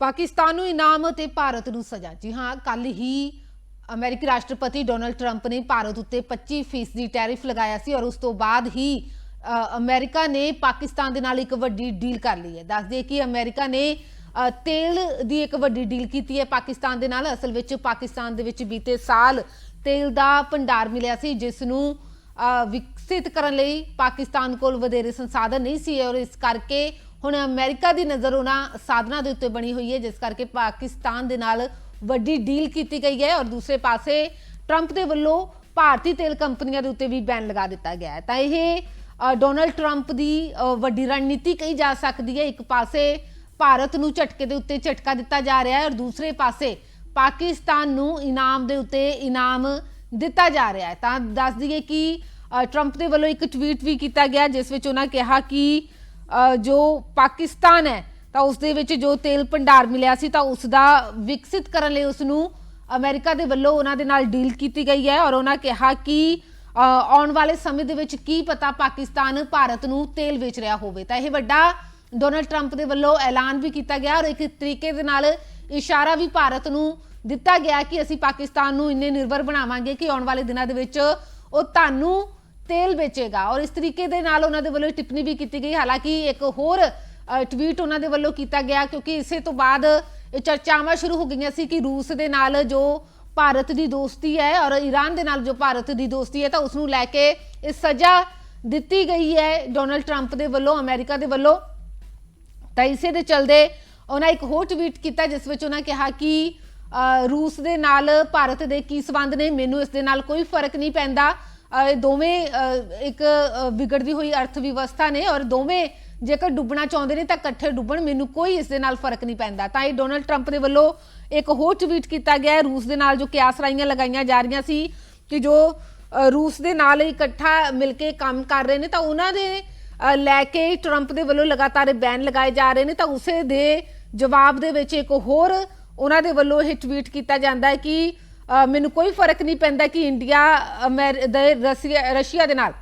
ਪਾਕਿਸਤਾਨ ਨੂੰ ਇਨਾਮ ਅਤੇ ਭਾਰਤ ਨੂੰ ਸਜ਼ਾ। ਜੀ ਹਾਂ ਕੱਲ ਹੀ ਅਮਰੀਕੀ ਰਾਸ਼ਟਰਪਤੀ ਡੋਨਲਡ ਟਰੰਪ ਨੇ ਭਾਰਤ ਉੱਤੇ 25% ਦੀ ਟੈਰਿਫ ਲਗਾਇਆ ਸੀ ਔਰ ਉਸ ਤੋਂ ਬਾਅਦ ਹੀ ਅ, ਅਮਰੀਕਾ ਨੇ ਪਾਕਿਸਤਾਨ ਦੇ ਨਾਲ ਇੱਕ ਵੱਡੀ ਡੀਲ ਕਰ ਲਈ ਹੈ। ਦੱਸ ਦਈਏ ਕਿ ਅਮਰੀਕਾ ਨੇ ਤੇਲ ਦੀ ਇੱਕ ਵੱਡੀ ਡੀਲ ਕੀਤੀ ਹੈ ਪਾਕਿਸਤਾਨ ਦੇ ਨਾਲ। ਅਸਲ ਵਿੱਚ ਪਾਕਿਸਤਾਨ ਦੇ ਵਿੱਚ ਬੀਤੇ ਸਾਲ ਤੇਲ ਦਾ ਭੰਡਾਰ ਮਿਲਿਆ ਸੀ ਜਿਸ ਨੂੰ ਵਿਕਸਿਤ ਕਰਨ ਲਈ ਪਾਕਿਸਤਾਨ ਕੋਲ ਵਧੇਰੇ ਸੰਸਾਧਨ ਨਹੀਂ ਸੀ ਔਰ ਇਸ ਕਰਕੇ ਹੁਣ ਅਮਰੀਕਾ ਦੀ ਨਜ਼ਰ ਉਹਨਾਂ ਸਾਧਨਾਂ ਦੇ ਉੱਤੇ ਬਣੀ ਹੋਈ ਹੈ, ਜਿਸ ਕਰਕੇ ਪਾਕਿਸਤਾਨ ਦੇ ਨਾਲ ਵੱਡੀ ਡੀਲ ਕੀਤੀ ਗਈ ਹੈ ਔਰ ਦੂਸਰੇ ਪਾਸੇ ਟਰੰਪ ਦੇ ਵੱਲੋਂ ਭਾਰਤੀ ਤੇਲ ਕੰਪਨੀਆਂ ਦੇ ਉੱਤੇ ਵੀ ਬੈਨ ਲਗਾ ਦਿੱਤਾ ਗਿਆ ਹੈ। ਤਾਂ ਇਹ ਡੋਨਲਡ ਟਰੰਪ ਦੀ ਵੱਡੀ ਰਣਨੀਤੀ ਕਹੀ ਜਾ ਸਕਦੀ ਹੈ। ਇੱਕ ਪਾਸੇ ਭਾਰਤ ਨੂੰ ਝਟਕੇ ਦੇ ਉੱਤੇ ਝਟਕਾ ਦਿੱਤਾ ਜਾ ਰਿਹਾ ਹੈ ਔਰ ਦੂਸਰੇ ਪਾਸੇ ਪਾਕਿਸਤਾਨ ਨੂੰ ਇਨਾਮ ਦੇ ਉੱਤੇ ਇਨਾਮ ਦਿੱਤਾ ਜਾ ਰਿਹਾ ਹੈ। ਤਾਂ ਦੱਸ ਦਈਏ ਕਿ ਟਰੰਪ ਦੇ ਵੱਲੋਂ ਇੱਕ ਟਵੀਟ ਵੀ ਕੀਤਾ ਗਿਆ, ਜਿਸ ਵਿੱਚ ਉਹਨਾਂ ਕਿਹਾ ਕਿ ਜੋ ਪਾਕਿਸਤਾਨ ਹੈ, ਤਾਂ ਉਸ ਦੇ ਵਿੱਚ ਜੋ ਤੇਲ ਭੰਡਾਰ ਮਿਲਿਆ ਸੀ, ਤਾਂ ਉਸ ਦਾ ਵਿਕਸਿਤ ਕਰਨ ਲਈ ਉਸ ਨੂੰ ਅਮਰੀਕਾ ਦੇ ਵੱਲੋਂ ਉਹਨਾਂ ਦੇ ਨਾਲ ਡੀਲ ਕੀਤੀ ਗਈ ਹੈ ਔਰ ਉਹਨਾਂ ਕਿਹਾ ਕਿ ਆਉਣ ਵਾਲੇ ਸਮੇਂ ਦੇ ਵਿੱਚ ਕੀ ਪਤਾ ਪਾਕਿਸਤਾਨ ਭਾਰਤ ਨੂੰ ਤੇਲ ਵੇਚ ਰਿਹਾ ਹੋਵੇ। ਤਾਂ ਇਹ ਵੱਡਾ ਡੋਨਲਡ ਟਰੰਪ ਦੇ ਵੱਲੋਂ ਐਲਾਨ ਵੀ ਕੀਤਾ ਗਿਆ ਔਰ ਇੱਕ ਤਰੀਕੇ ਦੇ ਨਾਲ ਇਸ਼ਾਰਾ ਵੀ ਭਾਰਤ ਨੂੰ ਦਿੱਤਾ ਗਿਆ ਕਿ ਅਸੀਂ ਪਾਕਿਸਤਾਨ ਨੂੰ ਇੰਨੇ ਨਿਰਭਰ ਬਣਾਵਾਂਗੇ ਕਿ ਆਉਣ ਵਾਲੇ ਦਿਨਾਂ ਦੇ ਵਿੱਚ ਉਹ ਤੁਹਾਨੂੰ ਤੇਲ ਵੇਚੇਗਾ। ਔਰ ਇਸ ਤਰੀਕੇ ਦੇ ਨਾਲ ਉਹਨਾਂ ਦੇ ਵੱਲੋਂ ਟਿੱਪਣੀ ਵੀ ਕੀਤੀ ਗਈ। ਹਾਲਾਂਕਿ ਇੱਕ ਹੋਰ ਟਵੀਟ ਉਹਨਾਂ ਦੇ ਵੱਲੋਂ ਕੀਤਾ ਗਿਆ, ਕਿਉਂਕਿ ਇਸੇ ਤੋਂ ਬਾਅਦ ਇਹ ਚਰਚਾਵਾਂ ਸ਼ੁਰੂ ਹੋ ਗਈਆਂ ਸੀ ਕਿ ਰੂਸ ਦੇ ਨਾਲ ਜੋ ਭਾਰਤ ਦੀ ਦੋਸਤੀ ਹੈ ਔਰ ਈਰਾਨ ਦੇ ਨਾਲ ਜੋ ਭਾਰਤ ਦੀ ਦੋਸਤੀ ਹੈ, ਤਾਂ ਉਸ ਨੂੰ ਲੈ ਕੇ ਇਹ ਸਜ਼ਾ ਦਿੱਤੀ ਗਈ ਹੈ ਡੋਨਲਡ ਟਰੰਪ ਦੇ ਵੱਲੋਂ, ਅਮਰੀਕਾ ਦੇ ਵੱਲੋਂ। ਤਾਂ ਇਸੇ ਦੇ ਚਲਦੇ ਉਹਨਾਂ ਇੱਕ ਹੋਰ ਟਵੀਟ ਕੀਤਾ, ਜਿਸ ਵਿੱਚ ਉਹਨਾਂ ਕਿਹਾ ਕਿ ਰੂਸ ਦੇ ਨਾਲ ਭਾਰਤ ਦੇ ਕੀ ਸਬੰਧ ਨੇ? ਮੈਨੂੰ ਇਸ ਦੇ ਨਾਲ ਕੋਈ ਫ਼ਰਕ ਨਹੀਂ ਪੈਂਦਾ। ਦੋਵੇਂ ਇੱਕ ਵਿਗੜਦੀ ਹੋਈ ਅਰਥ ਵਿਵਸਥਾ ਨੇ ਔਰ ਦੋਵੇਂ ਜੇਕਰ ਡੁੱਬਣਾ ਚਾਹੁੰਦੇ ਨੇ ਤਾਂ ਇਕੱਠੇ ਡੁੱਬਣ, ਮੈਨੂੰ ਕੋਈ ਇਸ ਦੇ ਨਾਲ ਫ਼ਰਕ ਨਹੀਂ ਪੈਂਦਾ। ਤਾਂ ਇਹ ਡੋਨਲਡ ਟਰੰਪ ਦੇ ਵੱਲੋਂ ਇੱਕ ਹੋਰ ਟਵੀਟ ਕੀਤਾ ਗਿਆ ਹੈ, ਰੂਸ ਦੇ ਨਾਲ ਜੋ ਕਿਆਸ ਰਾਈਆਂ ਲਗਾਈਆਂ ਜਾ ਰਹੀਆਂ ਸੀ ਕਿ ਜੋ ਰੂਸ ਦੇ ਨਾਲ ਇਕੱਠਾ ਮਿਲ ਕੇ ਕੰਮ ਕਰ ਰਹੇ ਨੇ, ਤਾਂ ਉਹਨਾਂ ਦੇ ਲੈ ਕੇ ਟਰੰਪ ਦੇ ਵੱਲੋਂ ਲਗਾਤਾਰ ਬੈਨ ਲਗਾਏ ਜਾ ਰਹੇ ਨੇ। ਤਾਂ ਉਸੇ ਦੇ ਜਵਾਬ ਦੇ ਵਿੱਚ ਇੱਕ ਹੋਰ ਉਹਨਾਂ ਦੇ ਵੱਲੋਂ ਇਹ ਟਵੀਟ ਕੀਤਾ ਜਾਂਦਾ ਹੈ ਕਿ ਮੈਨੂੰ ਕੋਈ ਫ਼ਰਕ ਨਹੀਂ ਪੈਂਦਾ ਕਿ ਇੰਡੀਆ ਅਮੈਰ- ਦੇ ਰਸੀਆ ਰਸ਼ੀਆ ਦੇ ਨਾਲ।